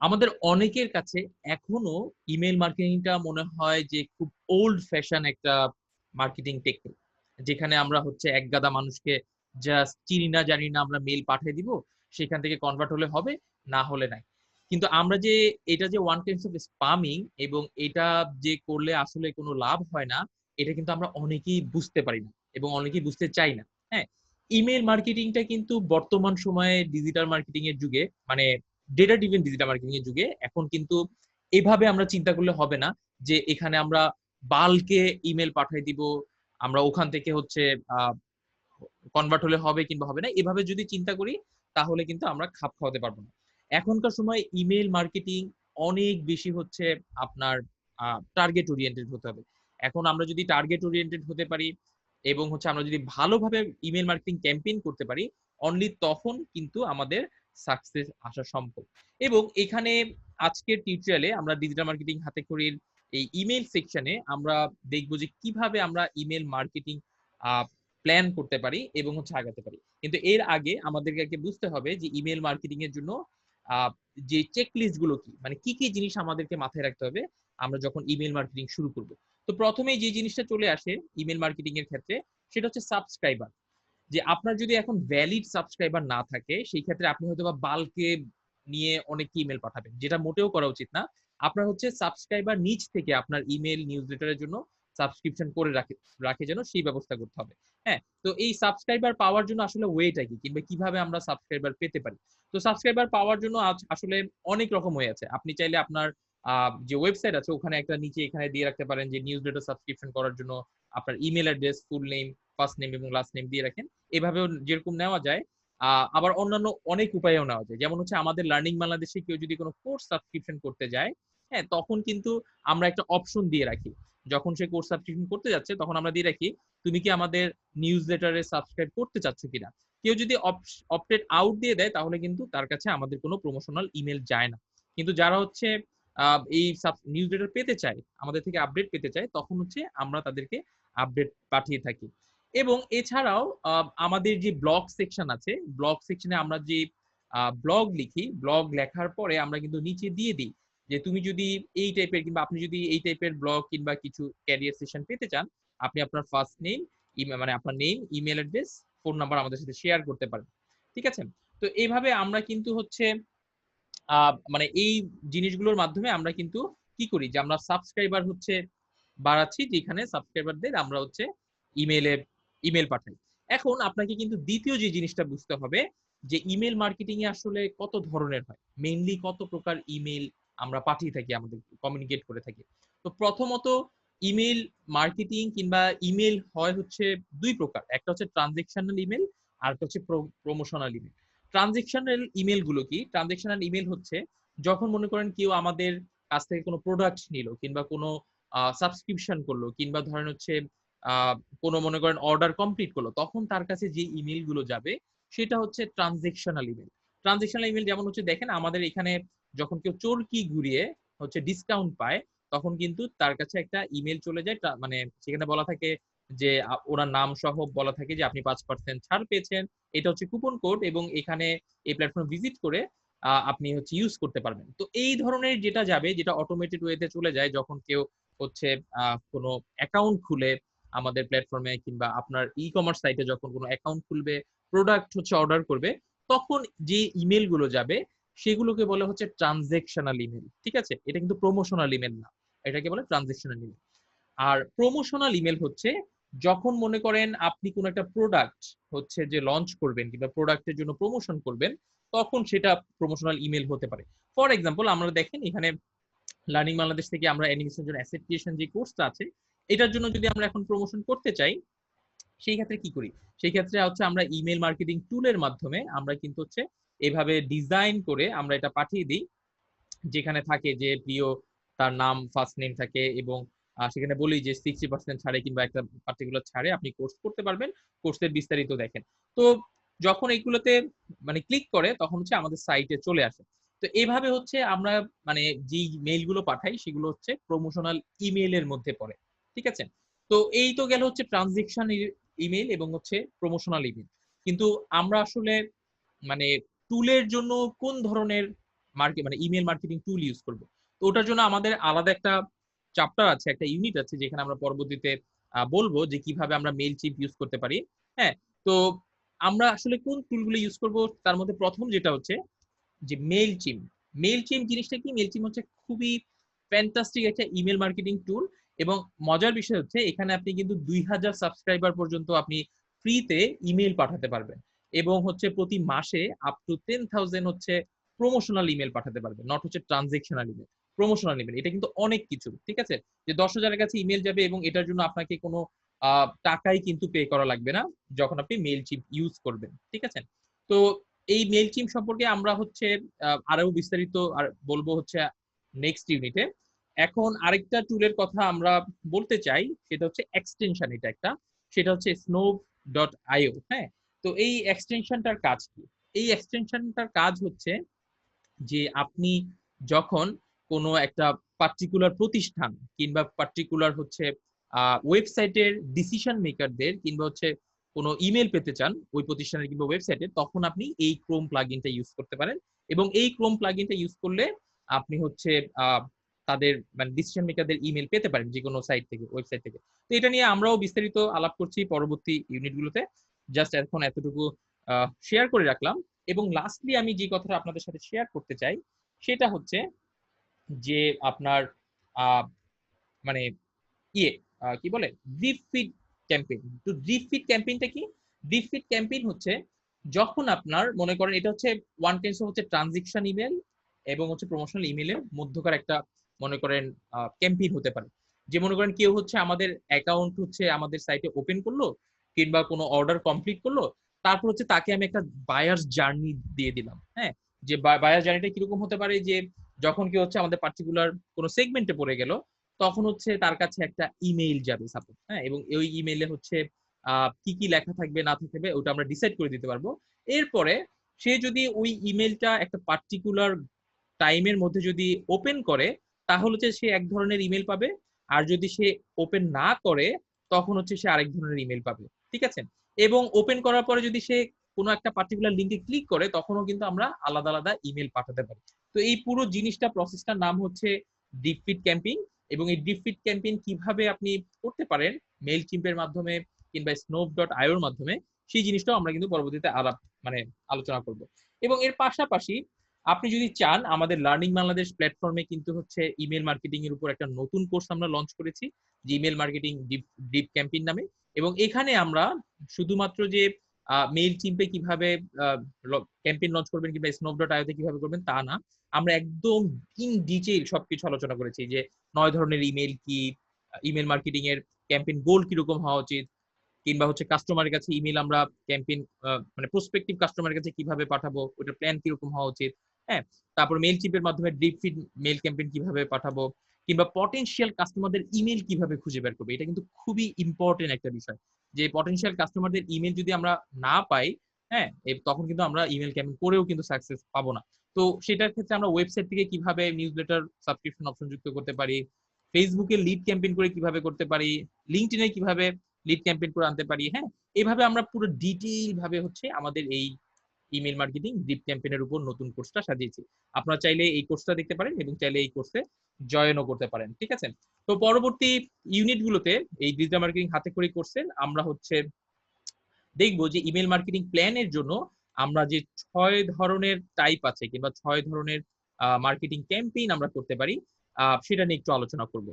আমাদের অনেকের কাছে এখনও ইমেল মার্কেটিংটা মনে হয় যে খুব ওল্ড ফ্যাশন একটা মার্কেটিং টেকনিক যেখানে আমরা হচ্ছে এক গাদা মানুষকে জাস্ট চিনি না, জানি না, আমরা মেল পাঠিয়ে দিব, সেখান থেকে কনভার্ট হলে হবে, না হলে নাই। কিন্তু আমরা যে, এটা যে ওয়ান টাইমস অফ স্পামিং এবং এটা যে করলে আসলে কোনো লাভ হয় না, এটা কিন্তু আমরা অনেকেই বুঝতে পারি না এবং অনেকেই বুঝতে চাই না। হ্যাঁ ইমেল মার্কেটিংটা কিন্তু বর্তমান সময়ে ডিজিটাল মার্কেটিং এর যুগে মানে ডেটা ডিভেন ডিজিটাল মার্কেটিং এর যুগে, এখন কিন্তু এভাবে আমরা চিন্তা করলে হবে না যে এখানে আমরা বালকে ইমেল পাঠিয়ে দিব, আমরা ওখান থেকে হচ্ছে কনভার্ট হলে হবে কিংবা হবে না, এভাবে যদি চিন্তা করি তাহলে কিন্তু আমরা খাপ খাওয়াতে পারব না। এখনকার সময় ইমেল মার্কেটিং অনেক বেশি হচ্ছে আপনার টার্গেট ওরিয়েন্টেড হতে হবে। এখন আমরা যদি টার্গেট ওরিয়েন্টেড হতে পারি এবং হচ্ছে আমরা যদি ভালোভাবে ইমেল মার্কেটিং ক্যাম্পেইন করতে পারি অনলি তখন কিন্তু আমাদের সাকসেস আসা সম্ভব। এবং এখানে আজকের টিউটোরিয়ালে আমরা ডিজিটাল মার্কেটিং হাতে করির এই ইমেল সেকশনে আমরা দেখব যে কীভাবে আমরা ইমেল মার্কেটিং প্ল্যান করতে পারি এবং হচ্ছে আগাতে পারি। কিন্তু এর আগে আমাদেরকে বুঝতে হবে যে ইমেল মার্কেটিং এর জন্য যে চেকলিস্টগুলো কি মানে কি কি জিনিস আমাদেরকে মাথায় রাখতে হবে আমরা যখন ইমেল মার্কেটিং শুরু করব। তো প্রথমে যে জিনিসটা চলে আসে ইমেল মার্কেটিং এর ক্ষেত্রে, সেটা হচ্ছে সাবস্ক্রাইবার যে আপনার যদি এখন ভ্যালিড সাবস্ক্রাইবার না থাকে, সেই ক্ষেত্রে আপনি হয়তো বা বালকে নিয়ে অনেক ইমেল পাঠাবেন। যেটা মোটেও করা উচিত না। আপনার হচ্ছে সাবস্ক্রাইবার নিচ থেকে আপনার ইমেল নিউজ লেটারের জন্য সাবস্ক্রিপশন করে রাখে রাখে যেন সেই ব্যবস্থা করতে হবে। হ্যাঁ তো এই সাবস্ক্রাইবার পাওয়ার জন্য আসলে ওয়েটা কি? কিংবা কীভাবে আমরা সাবস্ক্রাইবার পেতে পারি? তো সাবস্ক্রাইবার পাওয়ার জন্য আসলে অনেক রকম হয়ে আছে। আপনি চাইলে আপনার যে ওয়েবসাইট আছে, ওখানে একটা নিচে এখানে দিয়ে রাখতে পারেন যে নিউজ লেটার সাবস্ক্রিপশন করার জন্য আপনার email address full name first name এবং লাস্ট নেম দিয়ে রাখেন। এভাবেও যেরকম নেওয়া যায় আবার অন্যান্য অনেক উপায়েও নেওয়া যায়। যেমন হচ্ছে আমাদের লার্নিং বাংলাদেশে কেউ যদি কোনো কোর্স সাবস্ক্রিপশন করতে যায় হ্যাঁ তখন কিন্তু আমরা একটা অপশন দিয়ে রাখি। যখন সে কোর্স সাবস্ক্রিপশন করতে যাচ্ছে, তখন আমরা দিয়ে রাখি, তুমি কি আমাদের নিউজ লেটারে সাবস্ক্রাইব করতে চাচ্ছ কিনা? কেউ যদি অপটেড আউট দিয়ে দেয়, তাহলে কিন্তু তার কাছে আমাদের কোনো প্রমোশনাল ইমেল যায় না। কিন্তু যারা হচ্ছে এই নিউজ লেটার পেতে চায়, আমাদের থেকে আপডেট পেতে চায়, তখন হচ্ছে আমরা তাদেরকে আপডেট পাঠিয়ে থাকি। এবং এছাড়াও আমাদের যে ব্লগ সেকশন আছে ব্লগ সেকশনে আমরা যে ব্লগ লিখি ব্লগ লেখার পরে আমরা কিন্তু নিচে দিয়ে দিই যে, তুমি যদি এই টাইপের কিংবা আপনি যদি এই টাইপের ব্লগ কিংবা কিছু ক্যারিয়ার সেশন পেতে চান, আপনি আপনার ফার্স্ট নেম মানে আপনার name email address phone number আমাদের সাথে শেয়ার করতে পারেন। ঠিক আছে? তো এইভাবে আমরা কিন্তু হচ্ছে মানে এই জিনিসগুলোর মাধ্যমে আমরা কিন্তু কি করি যে আমরা সাবস্ক্রাইবার হচ্ছে বাড়াচ্ছি, যেখানে সাবস্ক্রাইবারদের আমরা হচ্ছে ইমেলে ইমেল পাঠাই। এখন আপনাকে কিন্তু দ্বিতীয় যে জিনিসটা বুঝতে হবে যে ইমেল মার্কেটিং এ আসলে কত ধরনের হয়? মেইনলি কত প্রকার ইমেল আমরা পাঠিয়ে থাকি, আমাদের কমিউনিকেট করে থাকি। তো প্রথমত ইমেল মার্কেটিং কিংবা ইমেল হয় হচ্ছে দুই প্রকার। একটা হচ্ছে ট্রানজেকশনাল ইমেল আর একটা হচ্ছে প্রমোশনাল ইমেল ট্রানজেকশনাল ইমেলগুলো কি? ট্রানজেকশনাল ইমেল হচ্ছে যখন মনে করেন কেউ আমাদের কাছ থেকে কোনো প্রোডাক্ট নিল কিংবা কোনো সাবস্ক্রিপশন করল কিংবা ধরেন হচ্ছে কোনো মনে করেন অর্ডার কমপ্লিট করল, তখন তার কাছে যে ইমেলগুলো যাবে সেটা হচ্ছে ট্রানজেকশনাল ইমেল ট্রানজেকশনাল ইমেল যেমন হচ্ছে দেখেন আমাদের এখানে যখন কেউ চোরকি ঘুরিয়ে হচ্ছে ডিসকাউন্ট পায়, তখন কিন্তু তার কাছে একটা ইমেল চলে যায় মানে সেখানে বলা থাকে যে ওনার নাম সহ বলা থাকে যে আপনি পাঁচ পার্সেন্ট ছাড় পেয়েছেন। এটা হচ্ছে কুপন কোড এবং এখানে এই প্ল্যাটফর্ম ভিজিট করে আপনি হচ্ছে ইউজ করতে পারবেন। তো এই ধরনের যেটা যাবে, যেটা অটোমেটেড ওয়েতে চলে যায়, যখন কেউ হচ্ছে কোনো অ্যাকাউন্ট খুলে আমাদের প্ল্যাটফর্মে কিংবা আপনার ই কমার্স সাইটে যখন কোনো অ্যাকাউন্ট খুলবে প্রোডাক্ট হচ্ছে অর্ডার করবে, তখন যে ইমেলগুলো যাবে, সেগুলোকে বলে হচ্ছে ট্রানজেকশনাল ইমেল ঠিক আছে? এটা কিন্তু প্রমোশনাল ইমেল না। এটাকে বলে ট্রানজেকশনাল ইমেল আর প্রমোশনাল ইমেল হচ্ছে যখন মনে করেন আপনি কোন একটা প্রোডাক্ট হচ্ছে যে লঞ্চ করবেন কিংবা প্রোডাক্টের জন্য প্রমোশন করবেন, তখন সেটা প্রমোশনাল ইমেল হতে পারে। ফর এক্সাম্পল আমরা দেখেন এখানে লার্নিং বাংলাদেশ থেকে আমরা অ্যানিমেশন জন্য অ্যাসেট ক্রিয়েশন যে কোর্সটা আছে, এটার জন্য যদি আমরা এখন প্রমোশন করতে চাই, সেই ক্ষেত্রে কি করি? সেই ক্ষেত্রে হচ্ছে আমরা ইমেল মার্কেটিং টুলের মাধ্যমে আমরা কিন্তু হচ্ছে এভাবে ডিজাইন করে আমরা এটা পাঠিয়ে দিই, যেখানে থাকে যে প্রিয় তার নাম ফার্স্ট নেম থাকে এবং সেখানে বলি যে সিক্সটি পার্সেন্ট ছাড়ে কিংবা একটা পার্টিকুলার ছাড়ে আপনি কোর্স করতে পারবেন। কোর্সের বিস্তারিত দেখেন। তো যখন এইগুলোতে মানে ক্লিক করে, তখন হচ্ছে আমাদের সাইটে চলে আসে। তো এইভাবে হচ্ছে আমরা মানে যেই মেইলগুলো পাঠাই, সেগুলো হচ্ছে প্রমোশনাল ইমেইলের মধ্যে পড়ে। ঠিক আছে? তো এই তো গেল হচ্ছে ট্রানজেকশন ইমেল এবং হচ্ছে প্রমোশনাল ইমেল কিন্তু আমরা আসলে মানে টুলের জন্য কোন ধরনের মার্কেট মানে ইমেল মার্কেটিং টুল ইউজ করব? তো ওটার জন্য আমাদের আলাদা একটা চ্যাপ্টার আছে, একটা ইউনিট আছে যেখানে আমরা পরবর্তীতে বলব যে কীভাবে আমরা মেল চিপ ইউজ করতে পারি। হ্যাঁ তো আমরা আসলে কোন টুলগুলো ইউজ করব? তার মধ্যে প্রথম যেটা হচ্ছে যে মেল চিম মেল চিম জিনিসটা কি? মেল চিম হচ্ছে খুবই ফ্যান্টাস্টিক একটা ইমেল মার্কেটিং টুল এবং মজার বিষয় হচ্ছে এখানে আপনি কিন্তু দুই হাজার সাবস্ক্রাইবার পর্যন্ত আপনি ফ্রিতে ইমেল পাঠাতে পারবেন এবং হচ্ছে প্রতি মাসে আপ টু টেন থাউজেন্ড হচ্ছে প্রমোশনাল ইমেল পাঠাতে পারবেন নট হচ্ছে ট্রানজেকশনাল ইমেল প্রমোশনাল ইমেল এটা কিন্তু অনেক কিছু, ঠিক আছে? যে দশ হাজারের কাছে ইমেল যাবে এবং এটার জন্য আপনাকে কোনো টাকাই কিন্তু পে করা লাগবে না যখন আপনি মেল চিপ ইউজ করবেন, ঠিক আছে? তো এই মেল চিম সম্পর্কে আমরা হচ্ছে আরও বিস্তারিত আর বলব হচ্ছে নেক্সট ইউনিটে এখন আরেকটা টুলের কথা আমরা বলতে চাই, সেটা হচ্ছে এক্সটেনশন এটা একটা। সেটা হচ্ছে স্নো ডট আইও হ্যাঁ? তো এই এক্সটেনশনটার কাজ কি? এই এক্সটেনশনটার কাজ হচ্ছে যে আপনি যখন কোনো একটা পার্টিকুলার প্রতিষ্ঠান কিংবা পার্টিকুলার হচ্ছে ওয়েবসাইটের ডিসিশন মেকারদের কিংবা হচ্ছে কোনো ইমেল পেতে চান ওই প্রতিষ্ঠানের কিংবা ওয়েবসাইটে তখন আপনি এই ক্রোম প্লাগইনটা ইউজ করতে পারেন এবং এই ক্রোম প্লাগইনটা ইউজ করলে আপনি হচ্ছে তাদের মানে ডিসিশন মেকারদের ইমেল পেতে পারেন যে কোনো সাইট থেকে ওয়েবসাইট থেকে। তো এটা নিয়ে আমরাও বিস্তারিত আলাপ করছি পরবর্তী ইউনিটগুলোতে। জাস্ট এখন এতটুকু শেয়ার করে রাখলাম। এবং লাস্টলি আমি যে কথাটা আপনাদের সাথে শেয়ার করতে চাই, সেটা হচ্ছে যে আপনার মানে ইয়ে কি বলে? ফিড ক্যাম্পেইন তো ফিড ক্যাম্পেইনটা কি? ফিড ক্যাম্পেইন হচ্ছে যখন আপনার, মনে করেন এটা হচ্ছে ওয়ান টেন্স হচ্ছে ট্রানজেকশন ইমেল এবং হচ্ছে প্রমোশনাল ইমেলের মধ্যকার একটা, মনে করেন ক্যাম্পেইন হতে পারে। যে মনে করেন কেউ হচ্ছে আমাদের অ্যাকাউন্ট হচ্ছে আমাদের সাইটে ওপেন করল কিংবা কোনো অর্ডার কমপ্লিট করল, তারপর হচ্ছে তাকে আমি একটা বায়ার্স জার্নি দিয়ে দিলাম। হ্যাঁ? যে বায়ার জার্নিটা কীরকম হতে পারে যে যখন কি হচ্ছে আমাদের পার্টিকুলার কোনো সেগমেন্টে পড়ে গেল, তখন হচ্ছে তার কাছে একটা ইমেইল যাবে সাপোজ হ্যাঁ? এবং ওই ইমেইলে হচ্ছে কি কি লেখা থাকবে, না থাকবে, ওটা আমরা ডিসাইড করে দিতে পারব। এরপরে সে যদি ওই ইমেলটা একটা পার্টিকুলার টাইমের মধ্যে যদি ওপেন করে, তাহলে হচ্ছে সে এক ধরনের ইমেল পাবে। আর যদি সে ওপেন না করে, তখন হচ্ছে সে আরেক ধরনের ইমেল পাবে। ঠিক আছে? এবং ওপেন করার পরে যদি সে কোনো একটা পার্টিকুলার লিঙ্কে ক্লিক করে, তখনও কিন্তু আমরা আলাদা আলাদা ইমেল পাঠাতে পারি। তো এই পুরো জিনিসটা প্রসেসটার নাম হচ্ছে ডিপফিট ক্যাম্পিং এবং এই ডিপফিট ক্যাম্পেইন কীভাবে আপনি করতে পারেন মেল চিম্পের মাধ্যমে কিংবা স্নোপ ডট আইওর মাধ্যমে, সেই জিনিসটাও আমরা কিন্তু পরবর্তীতে আলাপ মানে আলোচনা করব। এবং এর পাশাপাশি আপনি যদি চান, আমাদের লার্নিং বাংলাদেশ প্ল্যাটফর্মে কিন্তু হচ্ছে ইমেল মার্কেটিং এর উপর একটা নতুন কোর্স আমরা লঞ্চ করেছি যে email marketing drip drip campaign নামে। এবং এখানে আমরা শুধুমাত্র যে মেইল চিম্পে কীভাবে ক্যাম্পেইন লঞ্চ করবেন কিংবা স্নোপ ডট আইওতে কীভাবে করবেন তা না। আমরা একদম ইন ডিটেইল সবকিছু আলোচনা করেছি যে নয় ধরনের ইমেল কি ইমেল মার্কেটিং এর ক্যাম্পেইন গোল কীরকম হওয়া উচিত, কিংবা হচ্ছে কাস্টমারের কাছে ইমেল আমরা ক্যাম্পেইন মানে প্রসপেক্টিভ কাস্টমারের কাছে কীভাবে পাঠাবো, ওটার প্ল্যান কীরকম হওয়া উচিত হ্যাঁ? তারপর মেল চিপের মাধ্যমে ডিপ ফিড মেল ক্যাম্পেইন কীভাবে পাঠাবো, কিংবা পটেনশিয়াল কাস্টমারদের ইমেল কীভাবে খুঁজে বের করবে, এটা কিন্তু খুবই ইম্পর্টেন্ট একটা বিষয়। যে পটেনশিয়াল কাস্টমারদের ইমেল যদি আমরা না পাই হ্যাঁ তখন কিন্তু আমরা ইমেল ক্যাম্পেইন করেও কিন্তু সাকসেস পাবো না। তো সেটার ক্ষেত্রে আমরা ওয়েবসাইট থেকে কীভাবে নিউজ লেটার সাবস্ক্রিপশন অপশন যুক্ত করতে পারি ফেসবুকে লিড ক্যাম্পেইন করে কীভাবে করতে পারি লিঙ্কডিনে কীভাবে লিড ক্যাম্পেইন করে আনতে পারি হ্যাঁ এভাবে আমরা পুরো ডিটেইল ভাবে হচ্ছে আমাদের এই ইমেল মার্কেটিং ডিপ ক্যাম্পেইনের উপর নতুন কোর্সটা সাজিয়েছি। আপনারা চাইলে এই কোর্সটা দেখতে পারেন এবং চাইলে এই কোর্সে জয়েনও করতে পারেন, ঠিক আছে? তো পরবর্তী ইউনিটগুলোতে এই ডিজিটাল মার্কেটিং হাতে করে কোর্সের আমরা হচ্ছে দেখব যে ইমেল মার্কেটিং প্ল্যানের জন্য আমরা যে ছয় ধরনের টাইপ আছে কিংবা ছয় ধরনের মার্কেটিং ক্যাম্পেইন আমরা করতে পারি সেটা নিয়ে একটু আলোচনা করব।